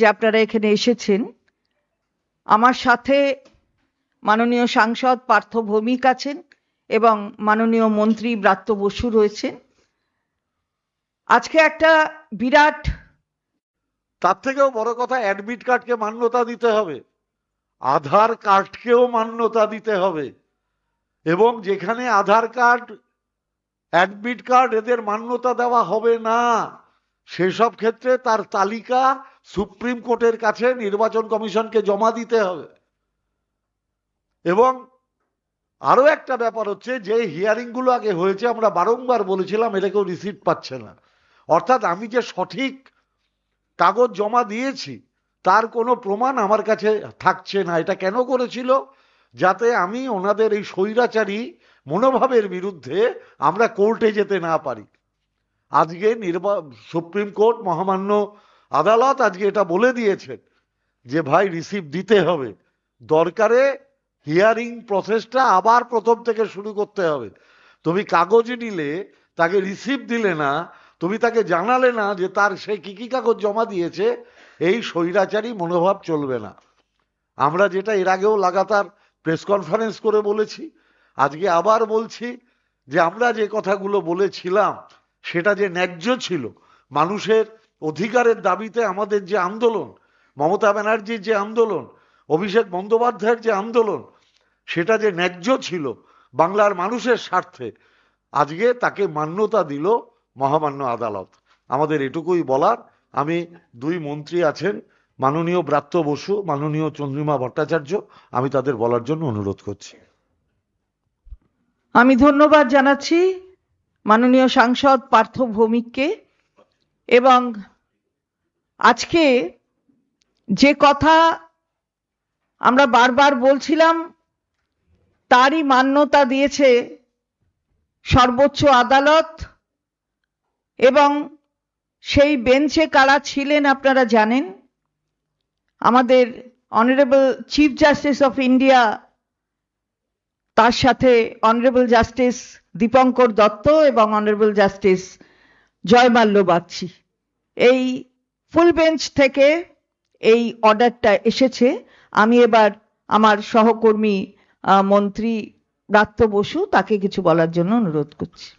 যে আপনারা এখানে এসেছেন, আমার সাথে মাননীয় সাংসদ পার্থ ভৌমিক আছেন এবং মাননীয় মন্ত্রী ব্রাত্য বসু রয়েছেন। আজকে একটা বিরাট তার থেকেও বড় কথা অ্যাডমিট কার্ডকে মান্যতা দিতে হবে। আধার কার্ডকেও মান্যতা দিতে হবে। এবং যেখানে আধার কার্ড অ্যাডমিট কার্ড এদের মান্যতা দেওয়া হবে না, সেসব ক্ষেত্রে তার তালিকা সুপ্রিম কোর্টের কাছে নির্বাচন কমিশনকে জমা দিতে হবে। এবং আরও একটা ব্যাপার হচ্ছে, যে হিয়ারিংগুলো আগে হয়েছে, আমরা বারংবার বলেছিলাম এটা কেউ রিসিপ্ট পাচ্ছে না। অর্থাৎ আমি যে সঠিক কাগজ জমা দিয়েছি, তার কোনো প্রমাণ আমার কাছে থাকছে না। এটা কেন করেছিল? যাতে আমি ওনাদের এই স্বৈরাচারী মনোভাবের বিরুদ্ধে আমরা কোর্টে যেতে না পারি। আজকে নির্বা সুপ্রিম কোর্ট মহামান্য আদালত আজকে এটা বলে দিয়েছেন যে, ভাই রিসিভ দিতে হবে। দরকারে হিয়ারিং প্রসেসটা আবার প্রথম থেকে শুরু করতে হবে। তুমি কাগজ নিলে, তাকে রিসিভ দিলে না, তুমি তাকে জানালে না যে, তার সে কি কি কাগজ জমা দিয়েছে, এই স্বৈরাচারী মনোভাব চলবে না। আমরা যেটা এর আগেও লাগাতার প্রেস কনফারেন্স করে বলেছি, আজকে আবার বলছি যে, আমরা যে কথাগুলো বলেছিলাম, সেটা যে ন্যায্য ছিল, মানুষের অধিকারের দাবিতে আমাদের যে আন্দোলন, মমতা ব্যানার্জির যে আন্দোলন, অভিষেক বন্দ্যোপাধ্যায়ের যে আন্দোলন, সেটা যে ন্যায্য ছিল বাংলার মানুষের স্বার্থে, আজকে তাকে মান্যতা দিল মহামান্য আদালত। আমাদের এটুকুই বলার, আমি দুই মন্ত্রী আছেন, মাননীয় ব্রাত্য বসু, মাননীয় চন্দ্রিমা ভট্টাচার্য, আমি তাদের বলার জন্য অনুরোধ করছি। আমি ধন্যবাদ জানাচ্ছি মাননীয় সাংসদ পার্থ ভৌমিককে। এবং আজকে যে কথা আমরা বারবার বলছিলাম, তারই মান্যতা দিয়েছে সর্বোচ্চ আদালত এবং সেই বেঞ্চে কারা ছিলেন আপনারা জানেন? আমাদের honourable chief justice of India তার সাথে অনারেবল জাস্টিস দীপঙ্কর দত্ত এবং অনারেবল জাস্টিস জয়মাল্য বাগচি। এই ফুল বেঞ্চ থেকে এই অর্ডারটা এসেছে। আমি এবার আমার সহকর্মী মন্ত্রী ব্রাত্য বসু তাকে কিছু বলার জন্য অনুরোধ করছি।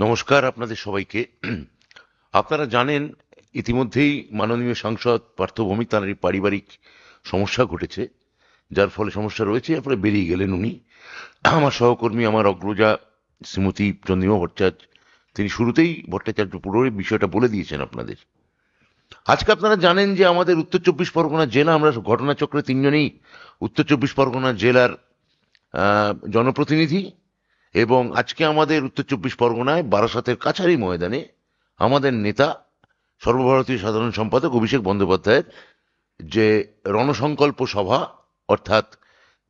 নমস্কার আপনাদের সবাইকে। আপনারা জানেন, ইতিমধ্যেই মাননীয় সাংসদ পার্থভূমি তাঁর পারিবারিক সমস্যা ঘটেছে, যার ফলে সমস্যা রয়েছে, এরপরে বেরিয়ে গেলেন উনি। আমার সহকর্মী, আমার অগ্রজা শ্রীমতী চন্দ্রিমা ভট্টাচার্য তিনি শুরুতেই ভট্টাচার্য পুরো বিষয়টা বলে দিয়েছেন আপনাদের। আজকে আপনারা জানেন যে আমাদের উত্তর চব্বিশ পরগনা জেলা, আমরা ঘটনাচক্রে তিনজনেই উত্তর চব্বিশ পরগনা জেলার জনপ্রতিনিধি এবং আজকে আমাদের উত্তর চব্বিশ পরগনায় বারাসাতের কাছারি ময়দানে আমাদের নেতা, সর্বভারতীয় সাধারণ সম্পাদক অভিষেক বন্দ্যোপাধ্যায়ের যে রণসংকল্প সভা, অর্থাৎ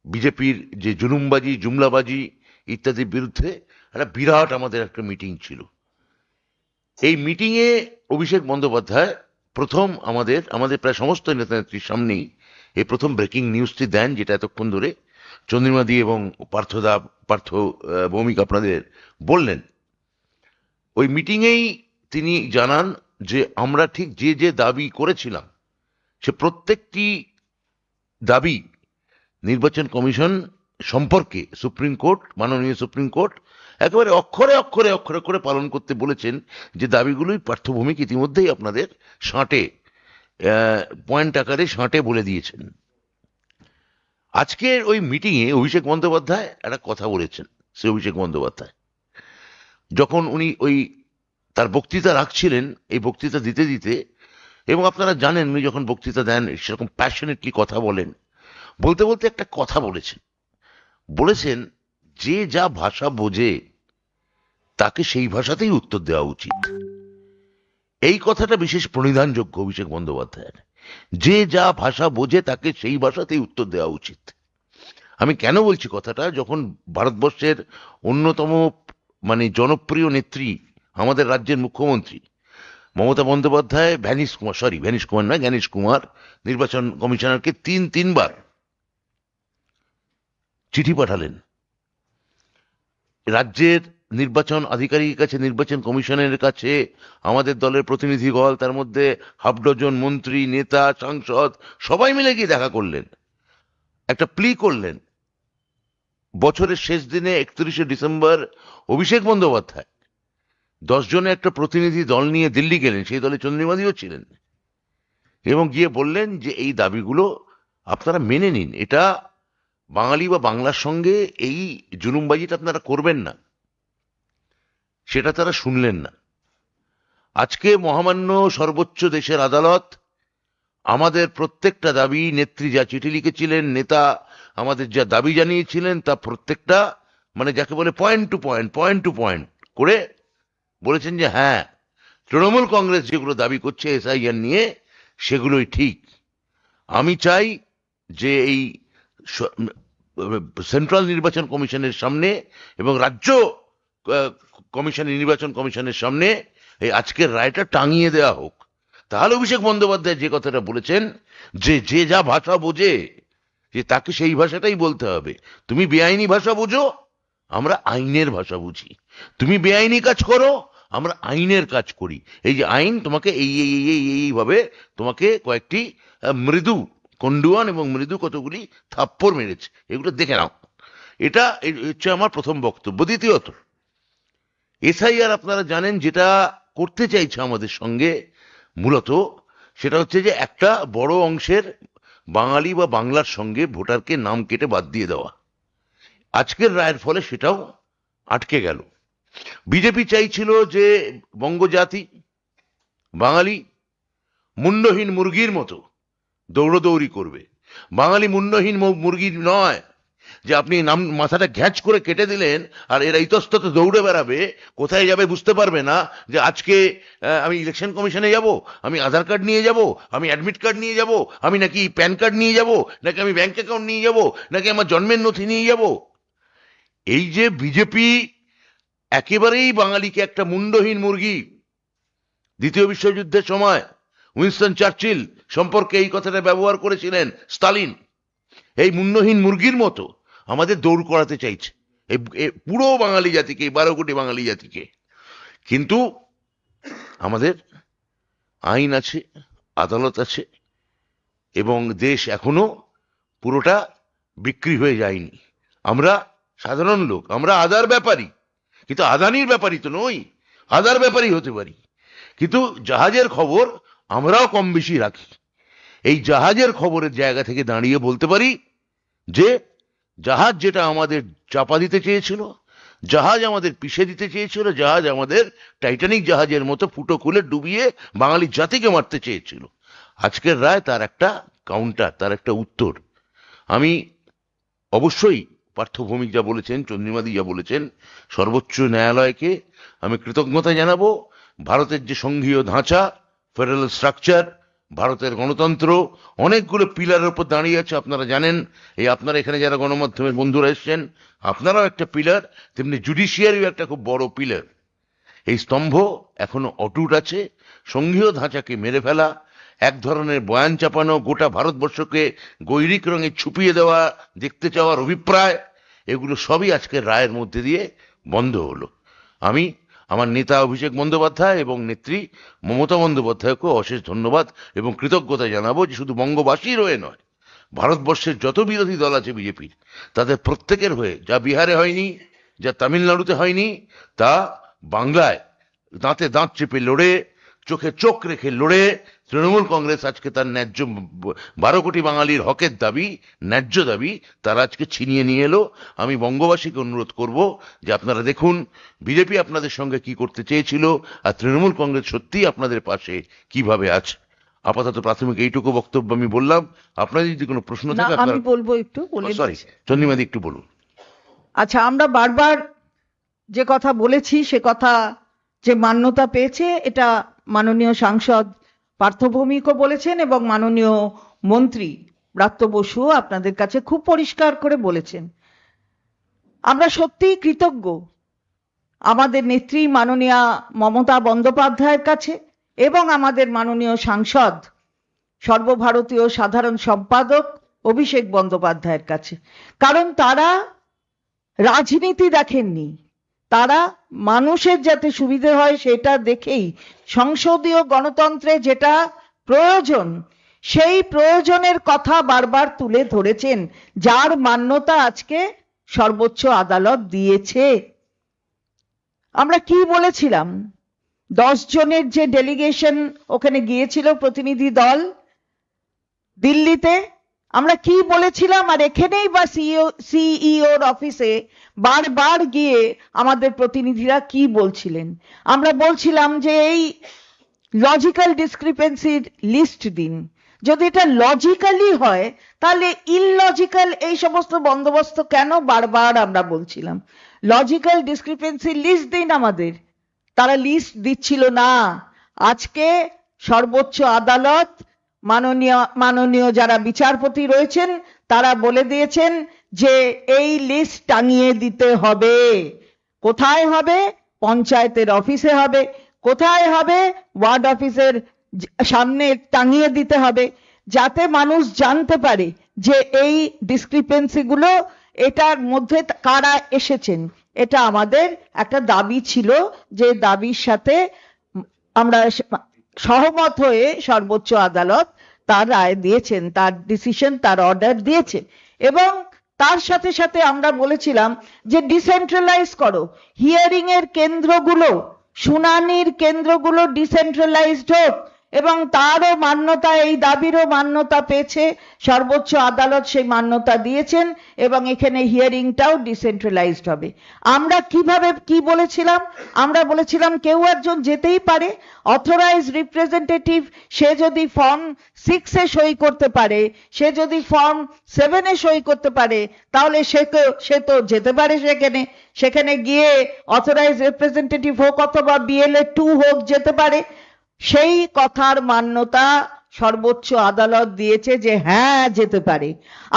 বিজেপির যে জুলুমবাজি, জুমলাবাজি ইত্যাদির বিরুদ্ধে একটা বিরাট আমাদের একটা মিটিং ছিল। এই মিটিংয়ে অভিষেক বন্দ্যোপাধ্যায় প্রথম আমাদের আমাদের প্রায় সমস্ত নেতা নেত্রীর সামনেই এই প্রথম ব্রেকিং নিউজটি দেন যেটা এতক্ষণ ধরে চন্দ্রিমাদি এবং পার্থ আহ, ভৌমিক আপনাদের বললেন। ওই মিটিংয়েই তিনি জানান যে আমরা ঠিক যে যে দাবি করেছিলাম সে প্রত্যেকটি দাবি নির্বাচন কমিশন সম্পর্কে সুপ্রিম কোর্ট মাননীয় সুপ্রিম কোর্ট একেবারে অক্ষরে অক্ষরে অক্ষরে করে পালন করতে বলেছেন যে দাবিগুলোই পার্থভূমিক ইতিমধ্যেই আপনাদের সাঁটে পয়েন্ট আকারে সাঁটে বলে দিয়েছেন। আজকের ওই মিটিংয়ে অভিষেক বন্দ্যোপাধ্যায় একটা কথা বলেছেন সে অভিষেক বন্দ্যোপাধ্যায়। যখন উনি ওই তার বক্তৃতা রাখছিলেন, এই বক্তৃতা দিতে দিতে, এবং আপনারা জানেন উনি যখন বক্তৃতা দেন, সেরকম প্যাশনেটলি কথা বলেন, বলতে বলতে একটা কথা বলেছেন। বলেছেন, যে যা ভাষা বোঝে তাকে সেই ভাষাতেই উত্তর দেওয়া উচিত। এই কথাটা বিশেষ প্রণিধানযোগ্য, অভিষেক বন্দ্যোপাধ্যায়ের। যে যা ভাষা বোঝে তাকে সেই ভাষাতেই উত্তর দেওয়া উচিত। আমি কেন বলছি কথাটা? যখন ভারতবর্ষের অন্যতম মানে জনপ্রিয় নেত্রী আমাদের রাজ্যের মুখ্যমন্ত্রী, Mamata Bandyopadhyay, vanish Kumar sorry vanish Kumar নয়, জ্ঞানেশ কুমার, নির্বাচন কমিশনারকে তিন, তিনবার চিঠি পাঠালেন। রাজ্যের নির্বাচন আধিকারিকের কাছে, নির্বাচন কমিশনের কাছে, আমাদের দলের প্রতিনিধিগণ তার মধ্যে হাফ ডজন মন্ত্রী, নেতা, সাংসদ, সবাই মিলে গিয়ে দেখা করলেন। একটা প্লি করলেন। বছরের শেষ দিনে একত্রিশে ডিসেম্বর, অভিষেক বন্দ্যোপাধ্যায়। দশ জনের একটা প্রতিনিধি দল নিয়ে দিল্লি গেলেন, সেই দলে চন্দ্রিমাদিও ছিলেন। এবং গিয়ে বললেন যে, এই দাবিগুলো আপনারা মেনে নিন। এটা বাঙালি বা বাংলার সঙ্গে এই জুলুমবাজিটা আপনারা করবেন না। সেটা তারা শুনলেন না। আজকে মহামান্য সর্বোচ্চ দেশের আদালত আমাদের প্রত্যেকটা দাবি নেত্রী যা চিঠি লিখেছিলেন, নেতা আমাদের যা দাবি জানিয়েছিলেন, তা প্রত্যেকটা মানে যাকে বলে point to point point to point করে বলেছেন যে হ্যাঁ তৃণমূল কংগ্রেস যেগুলো দাবি করছে এসআইআর নিয়ে সেগুলোই ঠিক। আমি চাই যে এই সেন্ট্রাল নির্বাচন কমিশনের সামনে এবং রাজ্য আহ, কমিশন নির্বাচন কমিশনের সামনে এই আজকের রায়টা টাঙিয়ে দেওয়া হোক। তাহলে অভিষেক বন্দ্যোপাধ্যায় যে কথাটা বলেছেন যে যে যা ভাষা বোঝে যে তাকে সেই ভাষাটাই বলতে হবে। তুমি বেআইনি ভাষা বোঝো আমরা আইনের ভাষা বুঝি। তুমি বেআইনি কাজ করো আমরা আইনের কাজ করি। এই যে আইন তোমাকে এই এই এই এই এইভাবে তোমাকে কয়েকটি মৃদু কন্ডুয়ান এবং মৃদু কতগুলি থাপ্পড় মেরেছে। এগুলো দেখে নাও। এটা হচ্ছে আমার প্রথম বক্তব্য। দ্বিতীয়ত এসআইআর আপনারা জানেন যেটা করতে চাইছে আমাদের সঙ্গে মূলত, সেটা হচ্ছে যে একটা বড় অংশের বাঙালি বা বাংলার সঙ্গে ভোটারকে নাম কেটে বাদ দিয়ে দেওয়া। আজকের রায়ের ফলে সেটাও আটকে গেল। বিজেপি চাইছিল যে বঙ্গজাতি, বাঙালি, মুন্ডহীন মুরগির মতো দৌড়দৌড়ি করবে। বাঙালি মুন্ডহীন মুরগি নয় যে আপনি নাম, মাথাটা ঘ্যাচ করে কেটে দিলেন, আর এরা ইতস্তত দৌড়ে বেড়াবে, কোথায় যাবে বুঝতে পারবে না যে আজকে আমি ইলেকশন কমিশনে যাব, আমি আধার কার্ড নিয়ে যাব, আমি অ্যাডমিট কার্ড নিয়ে যাব, আমি নাকি প্যান কার্ড নিয়ে যাব, নাকি আমি ব্যাংক অ্যাকাউন্ট নিয়ে যাব, নাকি আমার জন্মের নথি নিয়ে যাব। এই যে বিজেপি একেবারেই বাঙালিকে একটা মুন্ডহীন মুরগি, দ্বিতীয় বিশ্বযুদ্ধের সময় উইনস্টন চার্চিল সম্পর্কে এই কথাটা ব্যবহার করেছিলেন স্টালিন। এই মুন্ডহীন মুরগির মতো। আমাদের দৌড় করাতে চাইছে। পুরো বাঙালি জাতিকে, বারো কোটি বাঙালি জাতিকে। কিন্তু আমাদের আইন আছে, আদালত আছে, এবং দেশ এখনও পুরোটা বিক্রি হয়ে যায়নি। আমরা সাধারণ লোক, আমরা আদার ব্যাপারী। কিন্তু আদানির ব্যাপারই তো নই, আদার ব্যাপারই হতে পারি। কিন্তু জাহাজের খবর আমরাও কম বেশি রাখি। এই জাহাজের খবরের জায়গা থেকে দাঁড়িয়ে বলতে পারি যে জাহাজ যেটা আমাদের চাপা দিতে চেয়েছিল, জাহাজ আমাদের পিষে দিতে চেয়েছিল, জাহাজ আমাদের টাইটানিক জাহাজের মতো ফুটো খুলে ডুবিয়ে বাঙালি জাতিকে মারতে চেয়েছিল। আজকের রায় তার একটা কাউন্টার তার একটা উত্তর। আমি অবশ্যই পার্থভৌমিক যা বলেছেন, চন্দ্রিমাদি যা বলেছেন, সর্বোচ্চ ন্যায়ালয়কে আমি কৃতজ্ঞতা জানাব। ভারতের যে সংঘীয় ধাঁচা ফেডারেল স্ট্রাকচার ভারতের গণতন্ত্র অনেকগুলো পিলারের উপর দাঁড়িয়ে আছে, আপনারা জানেন। এই আপনারা এখানে যারা গণমাধ্যমের বন্ধুরা এসছেন, আপনারাও একটা পিলার, তেমনি জুডিশিয়ারিও একটা খুব বড় পিলার। এই স্তম্ভ এখনও অটুট আছে সংঘীয় ধাঁচাকে মেরে ফেলা, এক ধরনের বয়ান চাপানো, গোটা ভারতবর্ষকে গৈরিক রঙে ছুপিয়ে দেওয়া, দেখতে চাওয়ার অভিপ্রায়, এগুলো সবই আজকের রায়ের মধ্যে দিয়ে বন্ধ হলো। আমি আমার নেতা অভিষেক বন্দ্যোপাধ্যায় এবং নেত্রী মমতা বন্দ্যোপাধ্যায়কে অশেষ ধন্যবাদ এবং কৃতজ্ঞতা জানাব যে শুধু বঙ্গবাসীর হয়ে নয়, ভারতবর্ষের যত বিরোধী দল আছে বিজেপির, তাদের প্রত্যেকের হয়ে, যা বিহারে হয়নি, যা তামিলনাড়ুতে হয়নি, তা বাংলায় দাঁতে দাঁত চেপে লড়ে চোখে চোখ রেখে লড়ে তৃণমূল কংগ্রেস আজকে তার ন্যায্য বারো কোটি বাঙালির হকের দাবি ন্যায্য দাবি তারা আজকে ছিনিয়ে নিয়ে এলো। আমি বঙ্গবাসীকে অনুরোধ করব যে আপনারা দেখুন বিজেপি আপনাদের সঙ্গে কি করতে চেয়েছিল আর তৃণমূল কংগ্রেস সত্যিই আপনাদের পাশে কীভাবে আছে? আপাতত প্রাথমিক এইটুকু বক্তব্য আমি বললাম। আপনাদের যদি কোনো প্রশ্ন থাকে আমি বলব একটু সরি চন্দ্রিমাদি একটু বলুন। আচ্ছা আমরা বারবার যে কথা বলেছি সে কথা যে মান্যতা পেয়েছে এটা মাননীয় সাংসদ পার্থভৌমিকও বলেছেন এবং মাননীয় মন্ত্রী ব্রাত্য বসুও আপনাদের কাছে খুব পরিষ্কার করে বলেছেন। আমরা সত্যিই কৃতজ্ঞ আমাদের নেত্রী মাননীয়া মমতা বন্দ্যোপাধ্যায়ের কাছে এবং আমাদের মাননীয় সাংসদ, সর্বভারতীয় সাধারণ সম্পাদক অভিষেক বন্দ্যোপাধ্যায়ের কাছে। কারণ তারা রাজনীতি দেখেননি। তারা মানুষের যাতে সুবিধে হয় সেটা দেখেই সংসদীয় গণতন্ত্রে যেটা প্রয়োজন, সেই প্রয়োজনের কথা বারবার তুলে ধরেছেন, যার মান্যতা আজকে সর্বোচ্চ আদালত দিয়েছে। আমরা কি বলেছিলাম? দশ জনের যে ডেলিগেশন ওখানে গিয়েছিল প্রতিনিধি দল, দিল্লিতে আমরা কি বলেছিলাম? আর এখানেই বা সিইও সিইওর অফিসে বারবার গিয়ে আমাদের প্রতিনিধিরা কি বলছিলেন? আমরা বলছিলাম যে এই লজিক্যাল ডিসক্রিপেন্সির লিস্ট দিন। যদি এটা লজিক্যালি হয়, তাহলে ইললজিক্যাল এই সমস্ত বন্দোবস্ত কেন বারবার আমরা বলছিলাম? লজিক্যাল ডিসক্রিপেন্সির লিস্ট দিন আমাদের। তারা লিস্ট দিচ্ছিল না। আজকে সর্বোচ্চ আদালত মাননীয় মাননীয় যারা বিচারপতি রয়েছেন, তারা বলে দিয়েছেন যে এই লিস্ট টাঙিয়ে দিতে হবে। কোথায় হবে? পঞ্চায়েতের অফিসে হবে। কোথায় হবে? ওয়ার্ড অফিসের সামনে টাঙিয়ে দিতে হবে। যাতে মানুষ জানতে পারে যে এই ডিসক্রিপেন্সি গুলো, এটার মধ্যে কারা এসেছেন। এটা আমাদের একটা দাবি ছিল যে দাবির সাথে আমরা সহমত হয়ে সর্বোচ্চ আদালত তার রায় দিয়েছেন, তার ডিসিশন তার অর্ডার দিয়েছে এবং তার সাথে সাথে আমরা বলেছিলাম যে ডিসেন্ট্রালাইজ করো। হিয়ারিং এর কেন্দ্রগুলো, শুনানির কেন্দ্রগুলো ডিসেন্ট্রালাইজড হোক এবং তারও মান্যতা, এই দাবিরও মান্যতা পেয়েছে, সর্বোচ্চ আদালত সেই মান্যতা দিয়েছেন এবং এখানে হিয়ারিংটাও ডিসেন্ট্রালাইজড হবে। আমরা কীভাবে, কি বলেছিলাম? আমরা বলেছিলাম কেউ একজন যেতেই পারে অথরাইজ রিপ্রেজেন্টেটিভ সে যদি ফর্ম সিক্সে সই করতে পারে, সে যদি ফর্ম সেভেনে সই করতে পারে, তাহলে সে তো সে তো যেতে পারে সেখানে। সেখানে গিয়ে অথরাইজ রিপ্রেজেন্টেটিভ হোক অথবা বিএলএ টু হোক যেতে পারে। সেই কথার মান্যতা সর্বোচ্চ আদালত দিয়েছে যে হ্যাঁ যেতে পারে।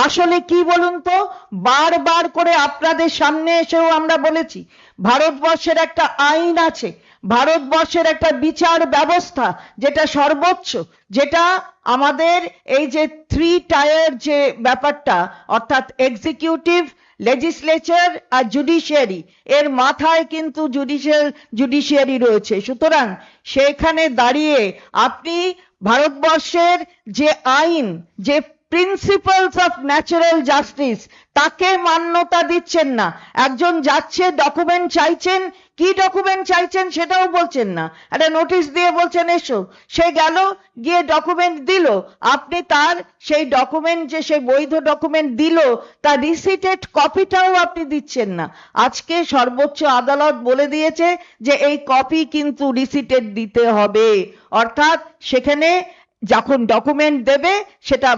আসলে কি বলুন তো? বারবার করে আপনাদের সামনে এসেও আমরা বলেছি, ভারতবর্ষের একটা আইন আছে, ভারতবর্ষের একটা বিচার ব্যবস্থা যেটা সর্বোচ্চ, যেটা আমাদের এই যে থ্রি টায়ার যে ব্যাপারটা, অর্থাৎ এক্সিকিউটিভ লেজিসলেচার আর জুডিশিয়ারি এর মাথায় কিন্তু জুডিশিয়াল জুডিশিয়ারি রয়েছে। সুতরাং সেখানে দাঁড়িয়ে আপনি ভারতবর্ষের যে আইন, যে প্রিন্সিপালস অফ ন্যাচারাল জাস্টিস তাকে মান্যতা দিচ্ছেন না। একজন যাচ্ছে ডকুমেন্ট চাইছেন। কি ডকুমেন্ট চাইছেন সেটাও বলছেন না। একটা নোটিশ দিয়ে বলছেন, এসো। সে গেল, গিয়ে ডকুমেন্ট দিল। আপনি তার সেই ডকুমেন্ট যে সেই বৈধ ডকুমেন্ট দিল, তার রিসিটেড কপিটাও আপনি দিচ্ছেন না। আজকে সর্বোচ্চ আদালত বলে দিয়েছে যে এই কপি কিন্তু রিসিটেড দিতে হবে। অর্থাৎ সেখানে যখন ডকুমেন্ট দেবে, সেটা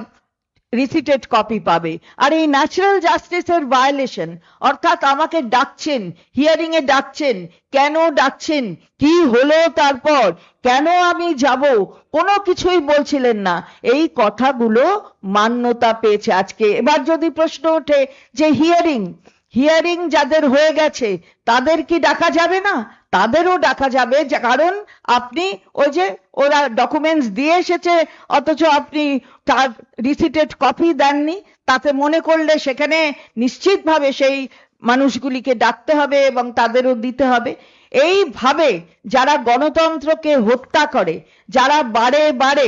রিসিটেড কপি পাবে। আর এই ন্যাচারাল জাস্টিসের ভায়োলেশন অর্থাৎ আমাকে ডাকছেন হিয়ারিং এ ডাকছেন, কেন ডাকছেন, কি হলো তারপর, কেন আমি যাব, কোনো কিছুই বলছিলেন না। এই কথাগুলো মান্যতা পেয়েছে আজকে। এবার যদি প্রশ্ন ওঠে যে হিয়ারিং হিয়ারিং যাদের হয়ে গেছে, তাদের কি ডাকা যাবে না? তাদেরও ডাকা যাবে কারণ আপনি ওই যে ওরা ডকুমেন্টস দিয়ে এসেছে, অথচ আপনি তার রিসিটেড কপি দেননি, তাতে মনে করলে সেখানে নিশ্চিতভাবে সেই মানুষগুলিকে ডাকতে হবে এবং তাদেরও দিতে হবে। এইভাবে যারা গণতন্ত্রকে হত্যা করে, যারা বারে বারে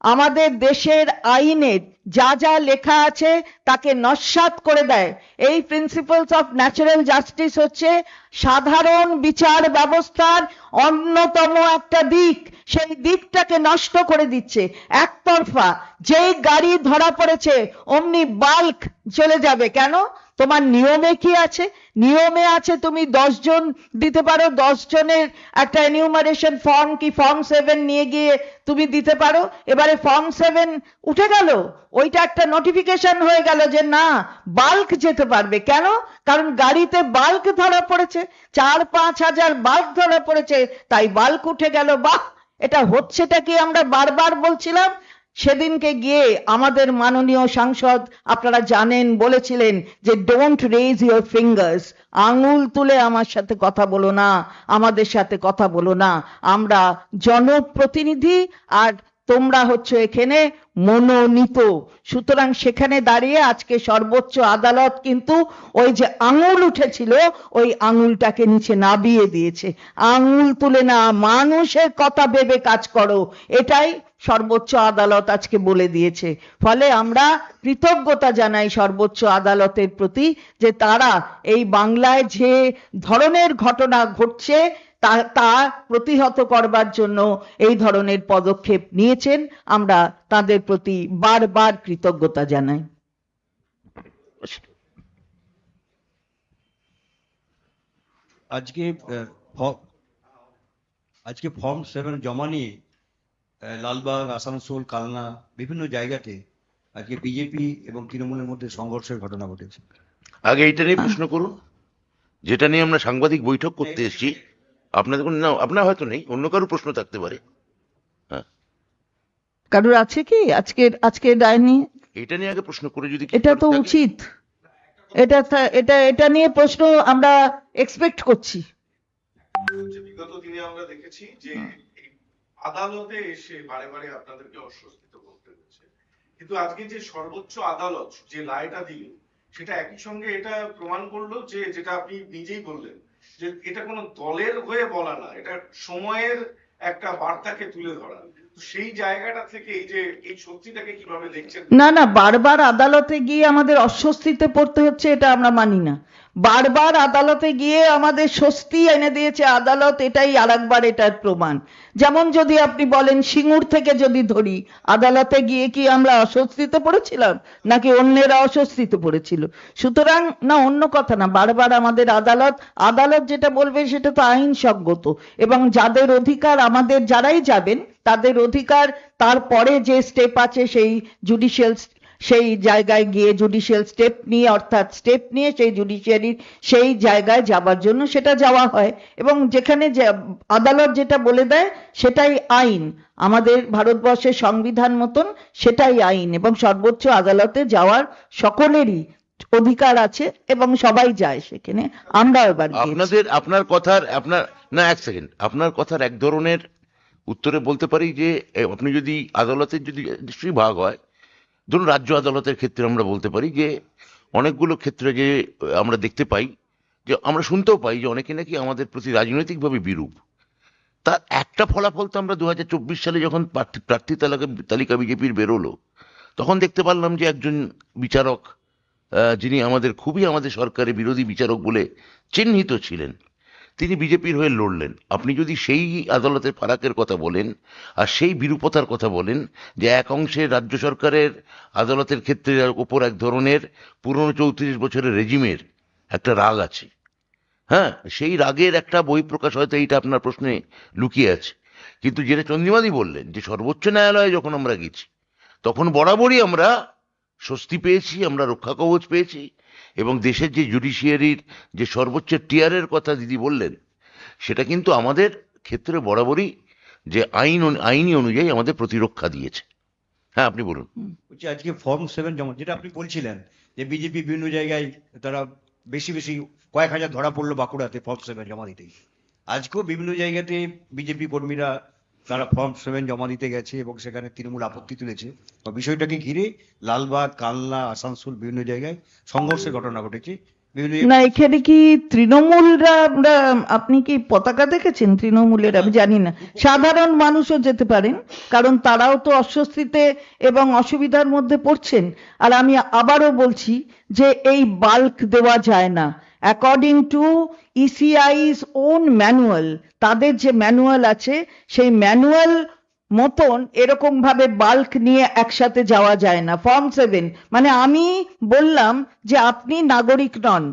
আমাদের দেশের আইনের যা যা লেখা আছে তাকে নস্যাৎ করে দেয়। এই প্রিন্সিপালস অফ ন্যাচারাল জাস্টিস হচ্ছে সাধারণ বিচার ব্যবস্থার অন্যতম একটা দিক। সেই দিকটাকে নষ্ট করে দিচ্ছে। একতরফা যেই গাড়ি ধরা পড়েছে, অমনি বাল্ক চলে যাবে। কেন? তোমার নিয়মে কি আছে? নিয়মে আছে তুমি জন দিতে পারো, দশ জনের একটা এনিউমারেশন ফর্ম কি ফর্ম সেভেন নিয়ে গিয়ে তুমি দিতে পারো। এবারে ফর্ম সেভেন উঠে গেল, ওইটা একটা নোটিফিকেশন হয়ে গেল যে না বাল্ক যেতে পারবে। কেন? কারণ গাড়িতে বাল্ক ধরা পড়েছে, চার পাঁচ হাজার বাল্ক ধরা পড়েছে, তাই বাল্ক উঠে গেল। বাহ! এটা হচ্ছেটা কি আমরা বারবার বলছিলাম? সেদিনকে গিয়ে আমাদের মাননীয় সাংসদ আপনারা জানেন বলেছিলেন যে ডোন্ট রেজ ইউর ফিঙ্গার্স আঙুল তুলে আমার সাথে কথা বলো না। আমাদের সাথে কথা বলো না। আমরা জনপ্রতিনিধি আর তোমরা হচ্ছে এখানে মনোনীত। সুতরাং সেখানে দাঁড়িয়ে আজকে সর্বোচ্চ আদালত কিন্তু ওই যে আঙুল উঠেছিল, ওই আঙুলটাকে নিচে নাবিয়ে দিয়েছে। আঙুল তুলে না, মানুষের কথা ভেবে কাজ করো। এটাই সর্বোচ্চ আদালত আজকে বলে দিয়েছে। ফলে আমরা কৃতজ্ঞতা জানাই সর্বোচ্চ আদালতের প্রতি যে তারা এই বাংলায় যে ধরনের ঘটনা ঘটছে, তা প্রতিহত করবার জন্য এই ধরনের পদক্ষেপ নিয়েছেন। আমরা তাদের প্রতি বারবার কৃতজ্ঞতা জানাই। আজকে আজকে ফর্ম সেভেন জমা নিয়ে লালবাগ আসানসোল কালনা বিভিন্ন জায়গাতে আজকে বিজেপি এবং তৃণমূলের মধ্যে সংঘর্ষের ঘটনা ঘটেছে। আগে এইটা নিয়ে প্রশ্ন করুন। যেটা নিয়ে আমরা সাংবাদিক বৈঠক করতে এসেছি আপনাদের কোনো না আপনার হয়তো নেই অন্য কারও প্রশ্ন থাকতে পারে। হ্যাঁ। কারোর আছে কি? আজকে আজকে রায় নিয়ে? এটা নিয়ে আগে প্রশ্ন করে যদি এটা তো উচিত। এটা এটা এটা নিয়ে প্রশ্ন আমরা এক্সপেক্ট করছি। বিগত দিনে আমরা দেখেছি যে আদালতে এসে বারে বারে আপনাদেরকে অস্বস্তিত করতে হচ্ছে। কিন্তু আজকে যে সর্বোচ্চ আদালত যে রায়টা দিল সেটা একই সঙ্গে এটা প্রমাণ করল যে, যেটা আপনি নিজেই বললেন, যে এটা কোনো দলের হয়ে বলা না, এটা সময়ের একটা বার্তাকে তুলে ধরা। সেই জায়গাটা থেকে এই যে, এই সত্যিটাকে কীভাবে দেখছেন? না না, বারবার আদালতে গিয়ে আমাদের অস্বস্তিতে পড়তে হচ্ছে, এটা আমরা মানি না। বারবার আদালতে গিয়ে আমাদের স্বস্তি এনে দিয়েছে আদালত, এটাই আরেকবার এটার প্রমাণ। যেমন যদি আপনি বলেন, সিঙ্গুর থেকে যদি ধরি, আদালতে গিয়ে কি আমরা অস্বস্তিতে পড়েছিলাম? নাকি অন্যেরা অস্বস্তিতে পড়েছিল? সুতরাং, না, অন্য কথা না, বারবার আমাদের আদালত আদালত যেটা বলবে সেটা তো আইনসঙ্গত। এবং যাদের অধিকার আমাদের, যারাই যাবেন, তাদের অধিকার তারপরে যে স্টেপ আছে, সেই জুডিশিয়াল সেই জায়গায় গিয়ে জুডিশিয়াল স্টেপ নিয়ে, অর্থাৎ স্টেপ নিয়ে সেই জুডিশিয়ারির সেই জায়গায় যাবার জন্য সেটা যাওয়া হয়। এবং যেখানে আদালত যেটা বলে দেয়, সেটাই আইন। আমাদের ভারতবর্ষের সংবিধান মতন সেটাই আইন। এবং সর্বোচ্চ আদালতে যাওয়ার সকলেরই অধিকার আছে এবং সবাই যায় সেখানে। আমরা এবার আপনাদের, আপনার কথার, আপনার, না, এক সেকেন্ড আপনার কথার এক ধরনের উত্তরে বলতে পারি যে আপনি যদি আদালতের যদি, নিশ্চয়ই ভাগ হয় ধরুন, রাজ্য আদালতের ক্ষেত্রে আমরা বলতে পারি যে, অনেকগুলো ক্ষেত্রে যে, আমরা দেখতে পাই যে, আমরা শুনতেও পাই যে, অনেকে নাকি আমাদের প্রতি রাজনৈতিকভাবে বিরূপ। তার একটা ফলাফল তো আমরা দু হাজার চব্বিশ সালে যখন প্রার্থী প্রার্থী তালিকা তালিকা বিজেপির বেরোলো, তখন দেখতে পারলাম যে, একজন বিচারক যিনি আমাদের, খুবই আমাদের সরকারের বিরোধী বিচারক বলে চিহ্নিত ছিলেন। তিনি বিজেপির হয়ে লড়লেন। আপনি যদি সেই আদালতের ফারাকের কথা বলেন আর সেই বিরূপতার কথা বলেন যে এক অংশে রাজ্য সরকারের আদালতের ক্ষেত্রে ওপর এক ধরনের পুরনো চৌত্রিশ বছরের রেজিমের একটা রাগ আছে। হ্যাঁ সেই রাগের একটা বই প্রকাশ হয়তো এইটা আপনার প্রশ্নে লুকিয়ে আছে। কিন্তু যেটা চন্দ্রিমাদি বললেন যে সর্বোচ্চ ন্যায়ালয়ে যখন আমরা গেছি, তখন বরাবরই আমরা স্বস্তি পেয়েছি, আমরা রক্ষা কবচ পেয়েছি এবং দেশের যে জুডিশিয়ারির যে সর্বোচ্চ টিয়ারের কথা দিদি বললেন, সেটা কিন্তু আমাদের ক্ষেত্রে বরাবরই যে আইন আইনি অনুযায়ী আমাদের প্রতিরক্ষা দিয়েছে। হ্যাঁ আপনি বলুন। বলছি আজকে ফর্ম সেভেন জমা যেটা আপনি বলছিলেন যে বিজেপি বিভিন্ন জায়গায় তারা বেশি বেশি কয়েক হাজার ধরা পড়ল বাঁকুড়াতে ফর্ম সেভেন জমা দিতেই। আজকেও বিভিন্ন জায়গাতে বিজেপি কর্মীরা তারা ফর্ম সেভেন জমা দিতে গেছে এবং সেখানে তৃণমূল আপত্তি তুলেছে। তো বিষয়টাকে ঘিরে লালবাগ, কালনা, আসানসোল বিভিন্ন জায়গায় সংঘর্ষের ঘটনা ঘটেছে। না, এখানে কি তৃণমূলরা আপনি কি পতাকা দেখেছেন তৃণমূলের? আমি জানি না। সাধারণ মানুষও যেতে পারেন, কারণ তারাও তো অস্বস্তিতে এবং অসুবিধার মধ্যে পড়ছেন। আর আমি আবারও বলছি যে এই বাল্ক দেওয়া যায় না। According to ECI's own manual তাদের যে ম্যানুয়াল আছে, সেই ম্যানুয়াল মতন এরকম ভাবে বাল্ক নিয়ে একসাথে যাওয়া যায় না। ফর্ম সেভেন মানে আমি বললাম যে আপনি নাগরিক নন,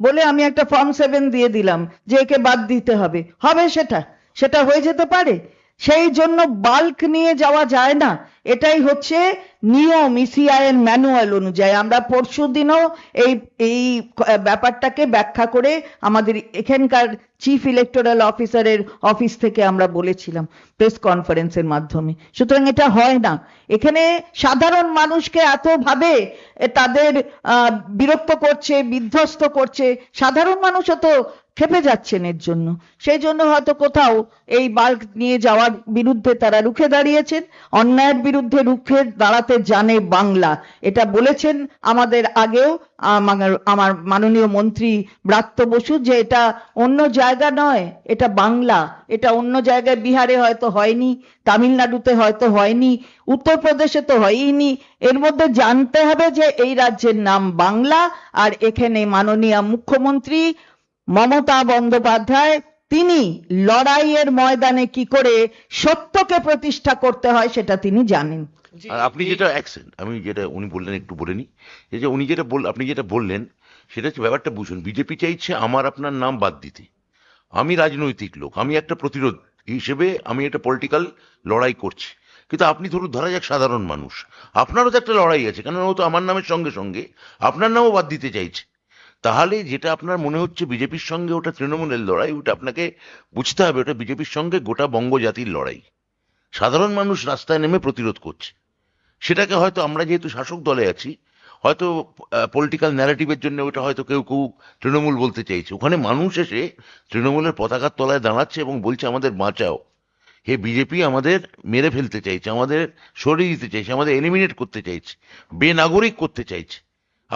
বলে আমি একটা ফর্ম সেভেন দিয়ে দিলাম, যে একে বাদ দিতে হবে। হবে সেটা? সেটা হয়ে যেতে পারে? সেই জন্য বাল্ক নিয়ে যাওয়া যায় না। এটাই হচ্ছে নিয়ম ইসিআই এর ম্যানুয়াল অনুযায়ী। আমরা পরশু দিনও এই এই ব্যাপারটাকে ব্যাখ্যা করে আমাদের এখানকার চিফ ইলেকটোরাল অফিসারের অফিস থেকে আমরা বলেছিলাম প্রেস কনফারেন্সের মাধ্যমে। সুতরাং এটা হয় না। এখানে সাধারণ মানুষকে এত ভাবে তাদের বিরক্ত করছে, বিধ্বস্ত করছে, সাধারণ মানুষও তো খেপে যাচ্ছেন এর জন্য। সেই জন্য হয়তো কোথাও এই বাল্ক নিয়ে যাওয়ার বিরুদ্ধে তারা রুখে দাঁড়িয়েছেন। অন্যায়ের বিরুদ্ধে রুখে দাঁড়াতে জানে বাংলা। এটা বলেছেন আমাদের আগেও আমার মাননীয় মন্ত্রী ব্রাত্য বসু যে এটা অন্য জায়গা নয়, এটা বাংলা। এটা অন্য জায়গায় বিহারে হয়তো হয়নি, তামিলনাড়ুতে হয়তো হয়নি, উত্তরপ্রদেশে তো হয়ইনি। এর মধ্যে জানতে হবে যে এই রাজ্যের নাম বাংলা, আর এখানে মাননীয় মুখ্যমন্ত্রী মমতা বন্দ্যোপাধ্যায়, তিনি লড়াইয়ের ময়দানে কি করে সত্যকে প্রতিষ্ঠা করতে হয় সেটা তিনি জানেন। আর আপনি যেটা অ্যাকসেন্ট আমি যেটা উনি বললেন একটু বলে নিই। এই যে উনি যেটা বল, আপনি যেটা বললেন, সেটা হচ্ছে ব্যাপারটা বুঝুন। বিজেপি চাইছে আমার আপনার নাম বাদ দিতে। আমি রাজনৈতিক লোক, আমি একটা প্রতিরোধ হিসেবে আমি একটা পলিটিক্যাল লড়াই করছি। কিন্তু আপনি ধরুন, ধরা যাক সাধারণ মানুষ। আপনারও তো একটা লড়াই আছে কেন ও তো আমার নামের সঙ্গে সঙ্গে। আপনার নামও বাদ দিতে চাইছে। তাহলে যেটা আপনার মনে হচ্ছে বিজেপির সঙ্গে ওটা তৃণমূলের লড়াই, ওটা আপনাকে বুঝতে হবে, ওটা বিজেপির সঙ্গে গোটা বঙ্গজাতির লড়াই। সাধারণ মানুষ রাস্তায় নেমে প্রতিরোধ করছে। সেটাকে হয়তো আমরা যেহেতু শাসক দলে আছি, হয়তো পলিটিক্যাল ন্যারেটিভের জন্য ওটা হয়তো কেউ কেউ তৃণমূল বলতে চাইছে। ওখানে মানুষ এসে তৃণমূলের পতাকার তলায় দাঁড়াচ্ছে এবং বলছে, আমাদের বাঁচাও। হে বিজেপি আমাদের মেরে ফেলতে চাইছে, আমাদের সরিয়ে দিতে চাইছে, আমাদের এলিমিনেট করতে চাইছে, বেনাগরিক করতে চাইছে।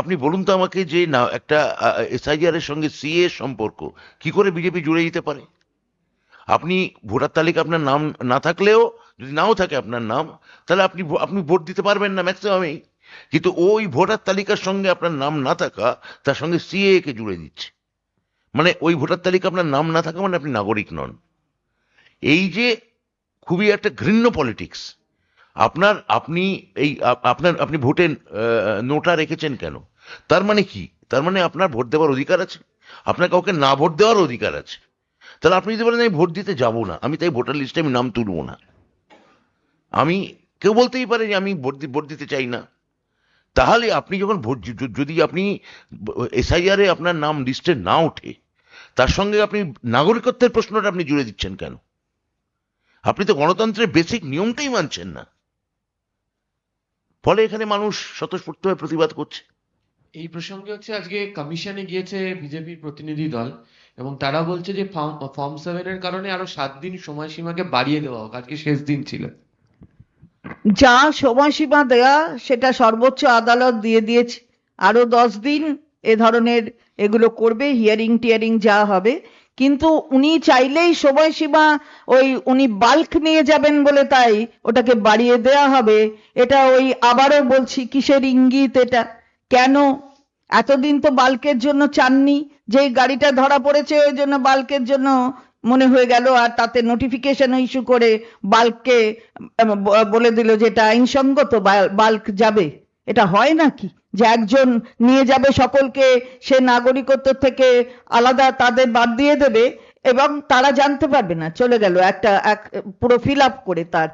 আপনি বলুন তো আমাকে যে না, একটা এসআইআর এর সঙ্গে সিএ সম্পর্ক, কি করে বিজেপি জুড়ে দিতে পারে? আপনি ভোটার তালিকা আপনার নাম না থাকলেও, যদি নাও থাকে আপনার নাম, তাহলে আপনি আপনি ভোট দিতে পারবেন না ম্যাক্সিমামই। কিন্তু ওই ভোটার তালিকার সঙ্গে আপনার নাম না থাকা, তার সঙ্গে সিএ কে জুড়ে দিচ্ছে। মানে ওই ভোটার তালিকা আপনার নাম না থাকা মানে আপনি নাগরিক নন। এই যে খুবই একটা ঘৃণ্য পলিটিক্স আপনার, আপনি এই আপনার, আপনি ভোটে নোটা রেখেছেন কেন? তার মানে কি? তার মানে আপনার ভোট দেওয়ার অধিকার আছে? আপনার কাউকে না ভোট দেওয়ার অধিকার আছে? তাহলে আপনি যদি বলেন, আমি ভোট দিতে যাব না, আমি তাই ভোটার লিস্টে আমি নাম তুলবো না। আমি কেউ বলতেই পারে যে আমি ভোট ভোট দিতে চাই না। তাহলে আপনি যখন ভোট যদি আপনি এসআইআর আপনার নাম লিস্টে না ওঠে, তার সঙ্গে আপনি নাগরিকত্বের প্রশ্নটা আপনি জুড়ে দিচ্ছেন কেন? আপনি তো গণতন্ত্রের বেসিক নিয়মটাই মানছেন না। ফলে এখানে মানুষ স্বতঃস্ফূর্তভাবে প্রতিবাদ করছে। এই প্রসঙ্গে হচ্ছে আজকে কমিশনে গিয়েছে বিজেপির প্রতিনিধি দল এবং তারা বলছে যে ফর্ম সেভেনের কারণে আরও সাত দিন সময়সীমাকে বাড়িয়ে দেওয়া হোক। আজকে শেষ দিন ছিল। যা সময়সীমা দেয়া সেটা সর্বোচ্চ আদালত দিয়ে দিয়েছে। আরও দশ দিন এ ধরনের এগুলো করবে হিয়ারিং টিয়ারিং যা হবে। কিন্তু উনি চাইলেই সময়সীমা ওই উনি বাল্ক নিয়ে যাবেন বলে তাই ওটাকে বাড়িয়ে দেয়া হবে। এটা ওই আবারও বলছি, কিসের ইঙ্গিত এটা? কেন? এতদিন তো বাল্কের জন্য চাননি, যেই গাড়িটা ধরা পড়েছে ওই জন্য বাল্কের জন্য মনে হয়ে গেল আর তাতে নোটিফিকেশন ইস্যু করে বাল্ককে বলে দিল যে এটা আইনসঙ্গত বাল- বাল্ক যাবে। এটা হয় নাকি যে একজন নিয়ে যাবে সকলকে, সে নাগরিকত্ব থেকে আলাদা তাদের বাদ দিয়ে দেবে এবং তারা জানতে পারবে না, চলে গেল একটা, এক পুরো ফিল আপ করে তার।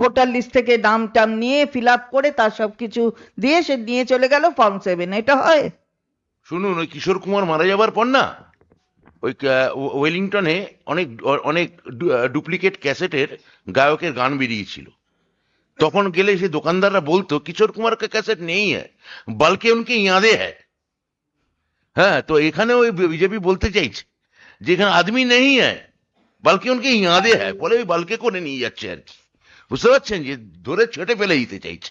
ভোটার লিস্ট থেকে নাম টাম নিয়ে ফিল আপ করে তার সবকিছু দিয়ে সে নিয়ে চলে গেল ফর্ম সেভেন এটা হয়। শুনুন, ওই কিশোর কুমার মারা যাবার পর না, ওই ওয়েলিংটনে অনেক অনেক ডুপ্লিকেট ক্যাসেটের গায়কের গান বেরিয়েছিল। তখন গেলে সে দোকানদাররা বলতো, কিশোর কুমার কা ক্যাসেট নেই বালকে উনকে ইয়াদে হ্যায়। হ্যাঁ তো এখানে ওই বিজেপি বলতে চাইছে যে এখানে আদমি নেই হ্যায়, বালকে উনকে ইয়াদে হ্যাঁ বলে ওই বালকে করে নিয়ে যাচ্ছে আর কি। বুঝতে পারছেন যে ধরে ছেটে ফেলে দিতে চাইছে।